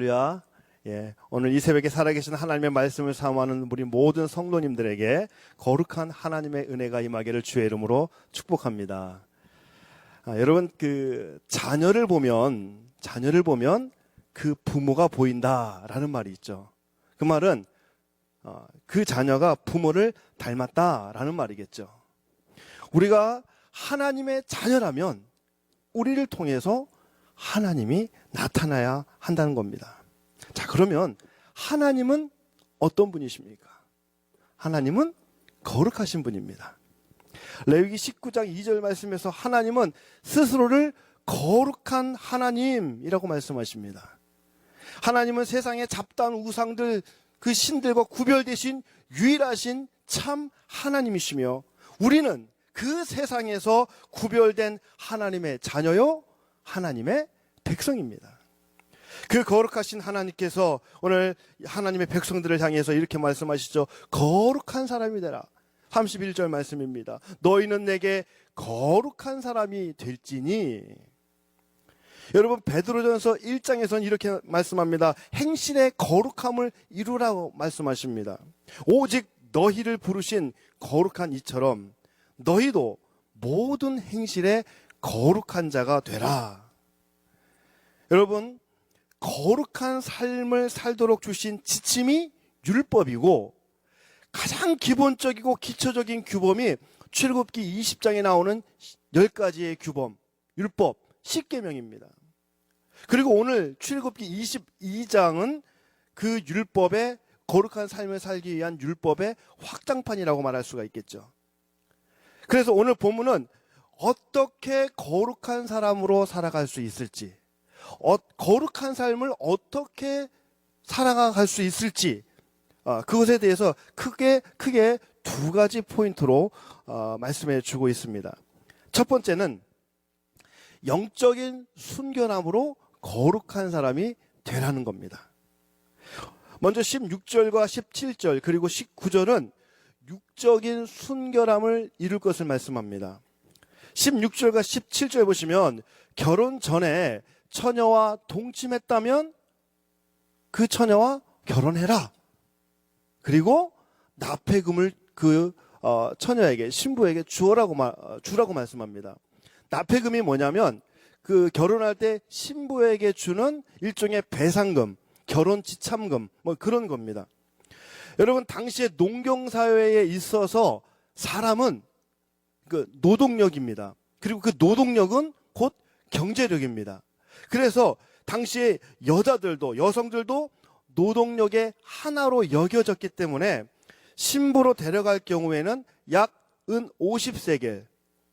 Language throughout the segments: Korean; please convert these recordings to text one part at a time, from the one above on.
할렐루야. 예, 오늘 이 새벽에 살아계신 하나님의 말씀을 사모하는 우리 모든 성도님들에게 거룩한 하나님의 은혜가 임하기를 주의 이름으로 축복합니다. 아, 여러분 그 자녀를 보면 자녀를 보면 그 부모가 보인다라는 말이 있죠. 그 말은 어, 그 자녀가 부모를 닮았다라는 말이겠죠. 우리가 하나님의 자녀라면 우리를 통해서 하나님이 나타나야 한다는 겁니다. 자, 그러면 하나님은 어떤 분이십니까? 하나님은 거룩하신 분입니다. 레위기 19장 2절 말씀에서 하나님은 스스로를 거룩한 하나님이라고 말씀하십니다. 하나님은 세상의 잡다한 우상들 그 신들과 구별되신 유일하신 참 하나님이시며 우리는 그 세상에서 구별된 하나님의 자녀요 하나님의 백성입니다. 그 거룩하신 하나님께서 오늘 하나님의 백성들을 향해서 이렇게 말씀하시죠. 거룩한 사람이 되라. 31절 말씀입니다. 너희는 내게 거룩한 사람이 될지니 여러분 베드로전서 1장에서는 이렇게 말씀합니다. 행실의 거룩함을 이루라고 말씀하십니다. 오직 너희를 부르신 거룩한 이처럼 너희도 모든 행실에 거룩한 자가 되라. 여러분 거룩한 삶을 살도록 주신 지침이 율법이고 가장 기본적이고 기초적인 규범이 출애굽기 20장에 나오는 10가지의 규범, 율법, 10계명입니다. 그리고 오늘 출애굽기 22장은 그 율법의 거룩한 삶을 살기 위한 율법의 확장판이라고 말할 수가 있겠죠. 그래서 오늘 본문은 어떻게 거룩한 사람으로 살아갈 수 있을지, 어, 거룩한 삶을 어떻게 살아갈 수 있을지, 어, 그것에 대해서 크게 크게 두 가지 포인트로 어, 말씀해 주고 있습니다. 첫 번째는 영적인 순결함으로 거룩한 사람이 되라는 겁니다. 먼저 16절과 17절 그리고 19절은 육적인 순결함을 이룰 것을 말씀합니다. 16절과 17절 보시면 결혼 전에 처녀와 동침했다면 그 처녀와 결혼해라. 그리고 납폐금을 그 어, 처녀에게 신부에게 주어라고 말, 어, 주라고 말씀합니다. 납폐금이 뭐냐면 그 결혼할 때 신부에게 주는 일종의 배상금, 결혼 지참금 뭐 그런 겁니다. 여러분 당시에 농경 사회에 있어서 사람은 그 노동력입니다. 그리고 그 노동력은 곧 경제력입니다. 그래서 당시에 여자들도 여성들도 노동력의 하나로 여겨졌기 때문에 신부로 데려갈 경우에는 약 은 50세겔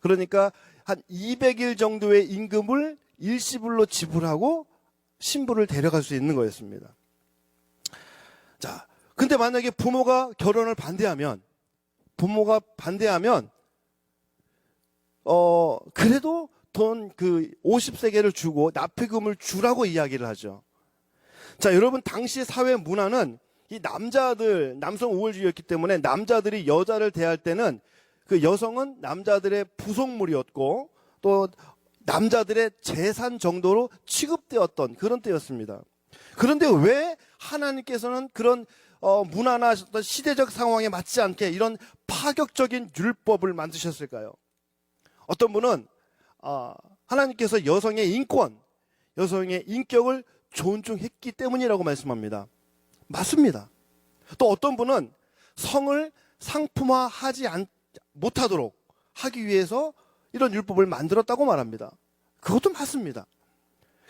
그러니까 한 200일 정도의 임금을 일시불로 지불하고 신부를 데려갈 수 있는 거였습니다. 자, 근데 만약에 부모가 결혼을 반대하면 부모가 반대하면 어 그래도 돈 그 50세계를 주고 납폐금을 주라고 이야기를 하죠. 자, 여러분 당시 사회 문화는 이 남자들 남성 우월주의였기 때문에 남자들이 여자를 대할 때는 그 여성은 남자들의 부속물이었고 또 남자들의 재산 정도로 취급되었던 그런 때였습니다. 그런데 왜 하나님께서는 그런 어, 문화나 시대적 상황에 맞지 않게 이런 파격적인 율법을 만드셨을까요? 어떤 분은 아, 하나님께서 여성의 인권, 여성의 인격을 존중했기 때문이라고 말씀합니다. 맞습니다. 또 어떤 분은 성을 상품화하지 않, 못하도록 하기 위해서 이런 율법을 만들었다고 말합니다. 그것도 맞습니다.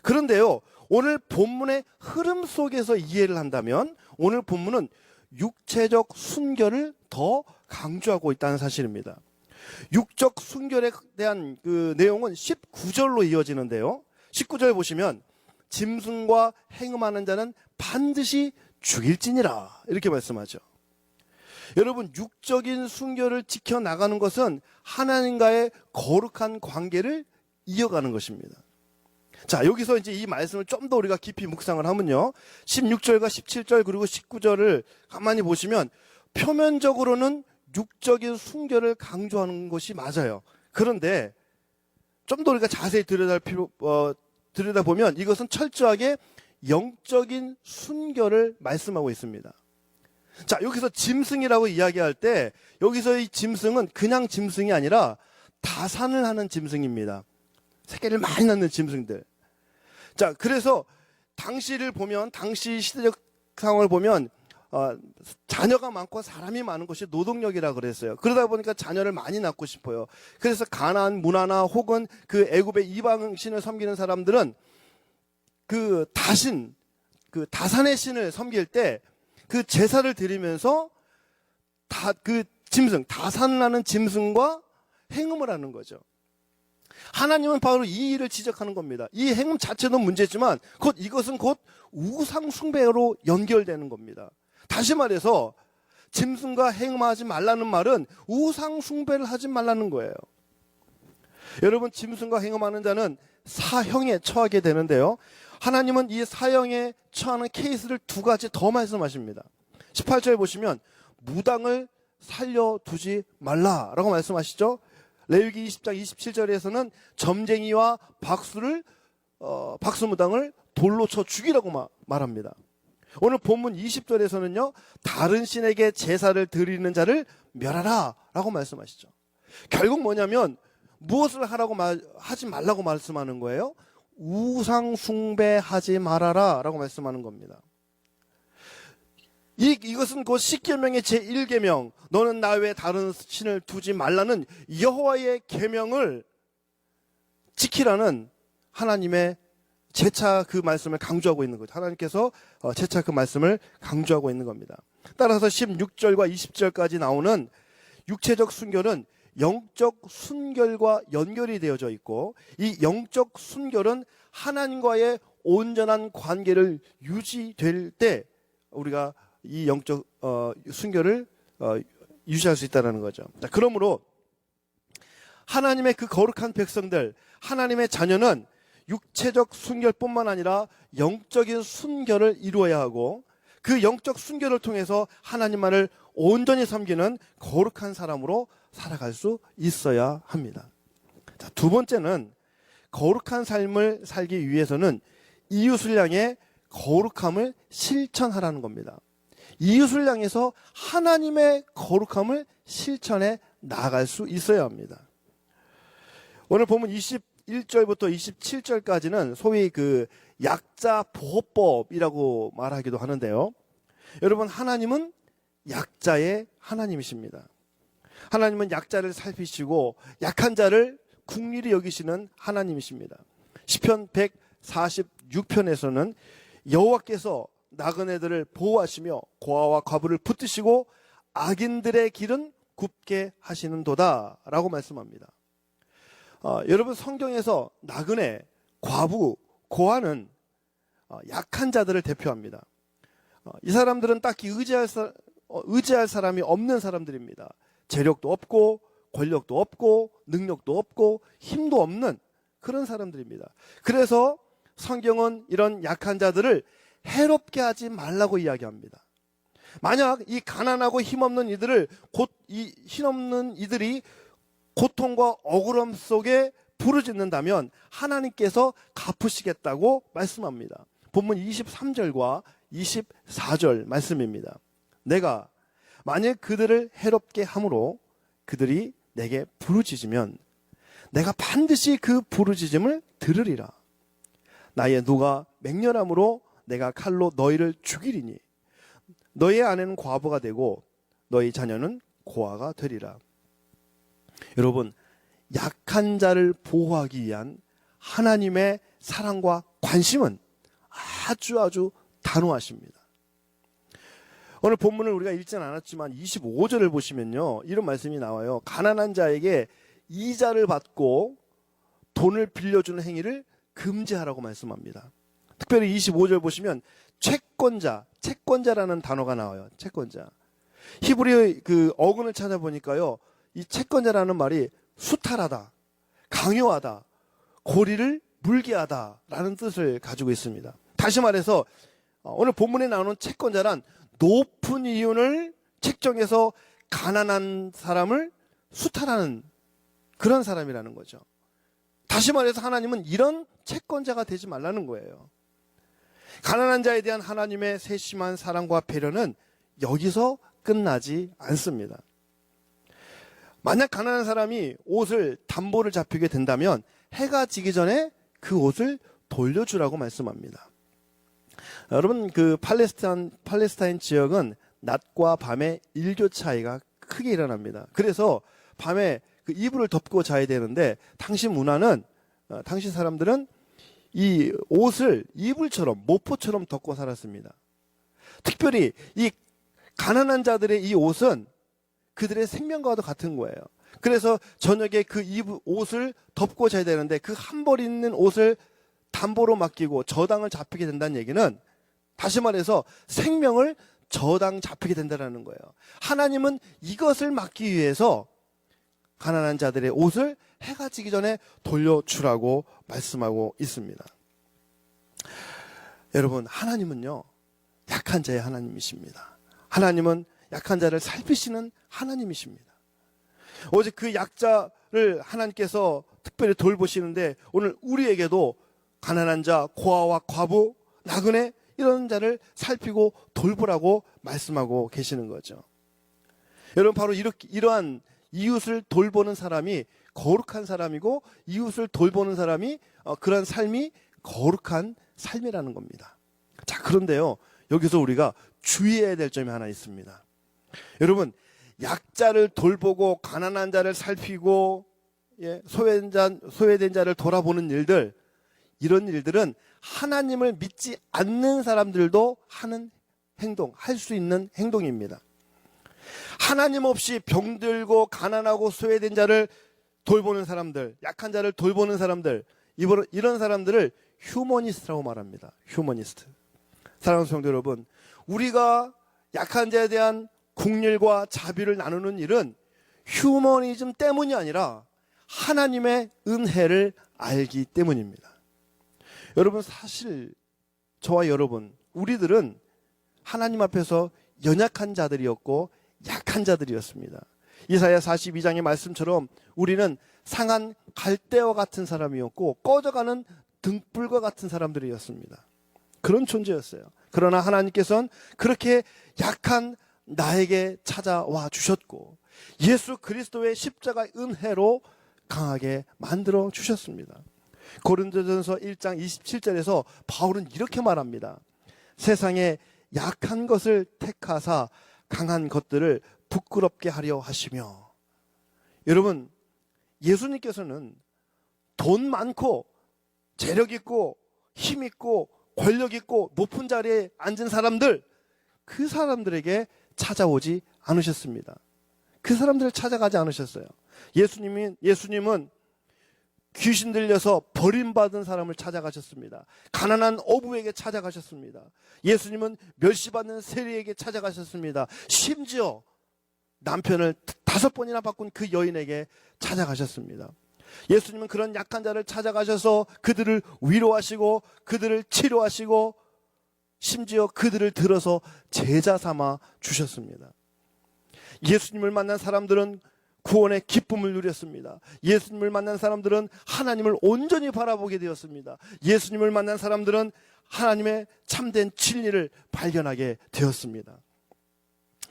그런데요, 오늘 본문의 흐름 속에서 이해를 한다면 오늘 본문은 육체적 순결을 더 강조하고 있다는 사실입니다. 육적 순결에 대한 그 내용은 19절로 이어지는데요. 19절 보시면 짐승과 행음하는 자는 반드시 죽일지니라 이렇게 말씀하죠. 여러분 육적인 순결을 지켜 나가는 것은 하나님과의 거룩한 관계를 이어가는 것입니다. 자, 여기서 이제 이 말씀을 좀 더 우리가 깊이 묵상을 하면요. 16절과 17절 그리고 19절을 가만히 보시면 표면적으로는 육적인 순결을 강조하는 것이 맞아요. 그런데 좀 더 우리가 자세히 들여다 필요 어, 들여다 보면 이것은 철저하게 영적인 순결을 말씀하고 있습니다. 자, 여기서 짐승이라고 이야기할 때 여기서 이 짐승은 그냥 짐승이 아니라 다산을 하는 짐승입니다. 새끼를 많이 낳는 짐승들. 자, 그래서 당시를 보면 당시 시대적 상황을 보면 어, 자녀가 많고 사람이 많은 것이 노동력이라 그랬어요. 그러다 보니까 자녀를 많이 낳고 싶어요. 그래서 가나안 문화나 혹은 그 애굽의 이방 신을 섬기는 사람들은 그 다신 그 다산의 신을 섬길 때 그 제사를 드리면서 다 그 짐승 다산나는 짐승과 행음을 하는 거죠. 하나님은 바로 이 일을 지적하는 겁니다. 이 행음 자체도 문제지만 곧 이것은 곧 우상 숭배로 연결되는 겁니다. 다시 말해서 짐승과 행음하지 말라는 말은 우상 숭배를 하지 말라는 거예요. 여러분 짐승과 행음하는 자는 사형에 처하게 되는데요. 하나님은 이 사형에 처하는 케이스를 두 가지 더 말씀하십니다. 18절에 보시면 무당을 살려두지 말라라고 말씀하시죠. 레위기 20장 27절에서는 점쟁이와 박수를 어, 박수 무당을 돌로 쳐 죽이라고 마- 말합니다. 오늘 본문 20절에서는요. 다른 신에게 제사를 드리는 자를 멸하라 라고 말씀하시죠. 결국 뭐냐면 무엇을 하라고 말, 하지 말라고 말씀하는 거예요? 우상 숭배하지 말아라 라고 말씀하는 겁니다. 이, 이것은 곧 십계명의 제1계명 너는 나 외에 다른 신을 두지 말라는 여호와의 계명을 지키라는 하나님의 재차 그 말씀을 강조하고 있는 거죠. 하나님께서 어, 재차 그 말씀을 강조하고 있는 겁니다. 따라서 16절과 20절까지 나오는 육체적 순결은 영적 순결과 연결이 되어져 있고 이 영적 순결은 하나님과의 온전한 관계를 유지될 때 우리가 이 영적 어, 순결을 어, 유지할 수 있다는 거죠. 자, 그러므로 하나님의 그 거룩한 백성들, 하나님의 자녀는 육체적 순결뿐만 아니라 영적인 순결을 이루어야 하고 그 영적 순결을 통해서 하나님만을 온전히 섬기는 거룩한 사람으로 살아갈 수 있어야 합니다. 자, 두 번째는 거룩한 삶을 살기 위해서는 이웃을 향해 거룩함을 실천하라는 겁니다. 이웃을 향해서 하나님의 거룩함을 실천해 나갈 수 있어야 합니다. 오늘 보면 21절부터 27절까지는 소위 그 약자 보호법이라고 말하기도 하는데요. 여러분 하나님은 약자의 하나님이십니다. 하나님은 약자를 살피시고 약한 자를 국리를 여기시는 하나님이십니다. 시편 146편에서는 여호와께서 나그네들을 보호하시며 고아와 과부를 붙드시고 악인들의 길은 굽게 하시는도다라고 말씀합니다. 어, 여러분 성경에서 나그네, 과부, 고아는 어, 약한 자들을 대표합니다. 어, 이 사람들은 딱히 의지할, 사, 어, 의지할 사람이 없는 사람들입니다. 재력도 없고 권력도 없고 능력도 없고 힘도 없는 그런 사람들입니다. 그래서 성경은 이런 약한 자들을 해롭게 하지 말라고 이야기합니다. 만약 이 가난하고 힘없는 이들을 곧 이 힘없는 이들이 고통과 억울함 속에 부르짖는다면 하나님께서 갚으시겠다고 말씀합니다. 본문 23절과 24절 말씀입니다. 내가 만약 그들을 해롭게 함으로 그들이 내게 부르짖으면 내가 반드시 그 부르짖음을 들으리라. 나의 누가 맹렬함으로 내가 칼로 너희를 죽이리니 너희 아내는 과부가 되고 너희 자녀는 고아가 되리라. 여러분 약한 자를 보호하기 위한 하나님의 사랑과 관심은 아주 아주 단호하십니다. 오늘 본문을 우리가 읽지는 않았지만 25절을 보시면요. 이런 말씀이 나와요. 가난한 자에게 이자를 받고 돈을 빌려주는 행위를 금지하라고 말씀합니다. 특별히 25절 보시면 채권자, 채권자라는 단어가 나와요. 채권자. 히브리 그 어근을 찾아보니까요. 이 채권자라는 말이 수탈하다, 강요하다, 고리를 물게 하다라는 뜻을 가지고 있습니다. 다시 말해서 어, 오늘 본문에 나오는 채권자란 높은 이윤을 책정해서 가난한 사람을 수탈하는 그런 사람이라는 거죠. 다시 말해서 하나님은 이런 채권자가 되지 말라는 거예요. 가난한 자에 대한 하나님의 세심한 사랑과 배려는 여기서 끝나지 않습니다. 만약 가난한 사람이 옷을 담보를 잡히게 된다면 해가 지기 전에 그 옷을 돌려주라고 말씀합니다. 여러분 그 팔레스타인 팔레스타인 지역은 낮과 밤의 일교 차이가 크게 일어납니다. 그래서 밤에 그 이불을 덮고 자야 되는데 당시 문화는 어, 당시 사람들은 이 옷을 이불처럼 모포처럼 덮고 살았습니다. 특별히 이 가난한 자들의 이 옷은 그들의 생명과도 같은 거예요. 그래서 저녁에 그 옷을 덮고 자야 되는데 그 한 벌 있는 옷을 담보로 맡기고 저당을 잡히게 된다는 얘기는 다시 말해서 생명을 저당 잡히게 된다는 거예요. 하나님은 이것을 막기 위해서 가난한 자들의 옷을 해가 지기 전에 돌려주라고 말씀하고 있습니다. 여러분, 하나님은요, 약한 자의 하나님이십니다. 하나님은 약한 자를 살피시는 하나님이십니다. 어제 그 약자를 하나님께서 특별히 돌보시는데 오늘 우리에게도 가난한 자, 고아와 과부, 나그네 이런 자를 살피고 돌보라고 말씀하고 계시는 거죠. 여러분 바로 이렇게 이러한 이웃을 돌보는 사람이 거룩한 사람이고 이웃을 돌보는 사람이 어, 그런 삶이 거룩한 삶이라는 겁니다. 자 그런데요 여기서 우리가 주의해야 될 점이 하나 있습니다. 여러분 약자를 돌보고 가난한 자를 살피고 예, 소외된, 자, 소외된 자를 돌아보는 일들 이런 일들은 하나님을 믿지 않는 사람들도 하는 행동, 할 수 있는 행동입니다. 하나님 없이 병들고 가난하고 소외된 자를 돌보는 사람들, 약한 자를 돌보는 사람들, 이런 사람들을 휴머니스트라고 말합니다. 휴머니스트. 사랑하는 성도 여러분, 우리가 약한 자에 대한 국률과 자비를 나누는 일은 휴머니즘 때문이 아니라 하나님의 은혜를 알기 때문입니다. 여러분 사실 저와 여러분 우리들은 하나님 앞에서 연약한 자들이었고 약한 자들이었습니다. 이사야 42장의 말씀처럼 우리는 상한 갈대와 같은 사람이었고 꺼져가는 등불과 같은 사람들이었습니다. 그런 존재였어요. 그러나 하나님께서는 그렇게 약한 나에게 찾아와 주셨고 예수 그리스도의 십자가 은혜로 강하게 만들어 주셨습니다. 고린도전서 1장 27절에서 바울은 이렇게 말합니다. 세상에 약한 것을 택하사 강한 것들을 부끄럽게 하려 하시며 여러분 예수님께서는 돈 많고 재력 있고 힘 있고 권력 있고 높은 자리에 앉은 사람들 그 사람들에게 찾아오지 않으셨습니다. 그 사람들을 찾아가지 않으셨어요. 예수님이 예수님은 귀신 들려서 버림받은 사람을 찾아가셨습니다. 가난한 어부에게 찾아가셨습니다. 예수님은 멸시받는 세리에게 찾아가셨습니다. 심지어 남편을 다섯 번이나 바꾼 그 여인에게 찾아가셨습니다. 예수님은 그런 약한 자를 찾아가셔서 그들을 위로하시고 그들을 치료하시고 심지어 그들을 들어서 제자 삼아 주셨습니다. 예수님을 만난 사람들은 구원의 기쁨을 누렸습니다. 예수님을 만난 사람들은 하나님을 온전히 바라보게 되었습니다. 예수님을 만난 사람들은 하나님의 참된 진리를 발견하게 되었습니다.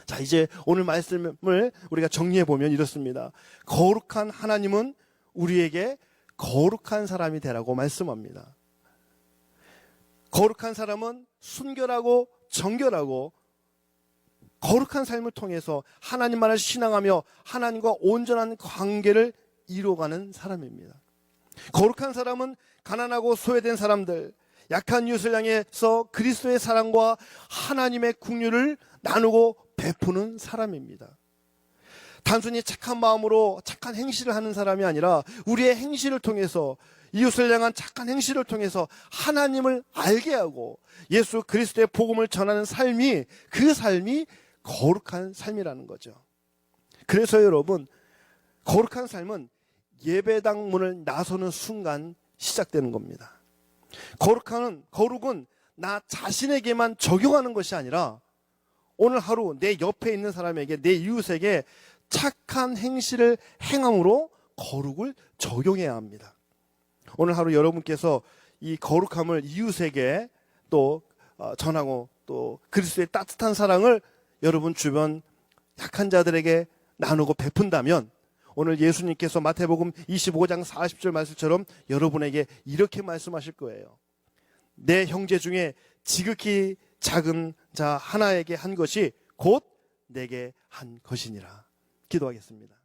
자, 이제 오늘 말씀을 우리가 정리해 보면 이렇습니다. 거룩한 하나님은 우리에게 거룩한 사람이 되라고 말씀합니다. 거룩한 사람은 순결하고 정결하고 거룩한 삶을 통해서 하나님만을 신앙하며 하나님과 온전한 관계를 이루어가는 사람입니다. 거룩한 사람은 가난하고 소외된 사람들, 약한 이웃을 향해서 그리스도의 사랑과 하나님의 국류를 나누고 베푸는 사람입니다. 단순히 착한 마음으로 착한 행실을 하는 사람이 아니라 우리의 행실을 통해서 이웃을 향한 착한 행실을 통해서 하나님을 알게 하고 예수 그리스도의 복음을 전하는 삶이 그 삶이 거룩한 삶이라는 거죠. 그래서 여러분, 거룩한 삶은 예배당 문을 나서는 순간 시작되는 겁니다. 거룩한, 거룩은 나 자신에게만 적용하는 것이 아니라 오늘 하루 내 옆에 있는 사람에게, 내 이웃에게 착한 행실을 행함으로 거룩을 적용해야 합니다. 오늘 하루 여러분께서 이 거룩함을 이웃에게 또 어, 전하고 또 그리스도의 따뜻한 사랑을 여러분 주변 약한 자들에게 나누고 베푼다면 오늘 예수님께서 마태복음 25장 40절 말씀처럼 여러분에게 이렇게 말씀하실 거예요. 내 형제 중에 지극히 작은 자 하나에게 한 것이 곧 내게 한 것이니라. 기도하겠습니다.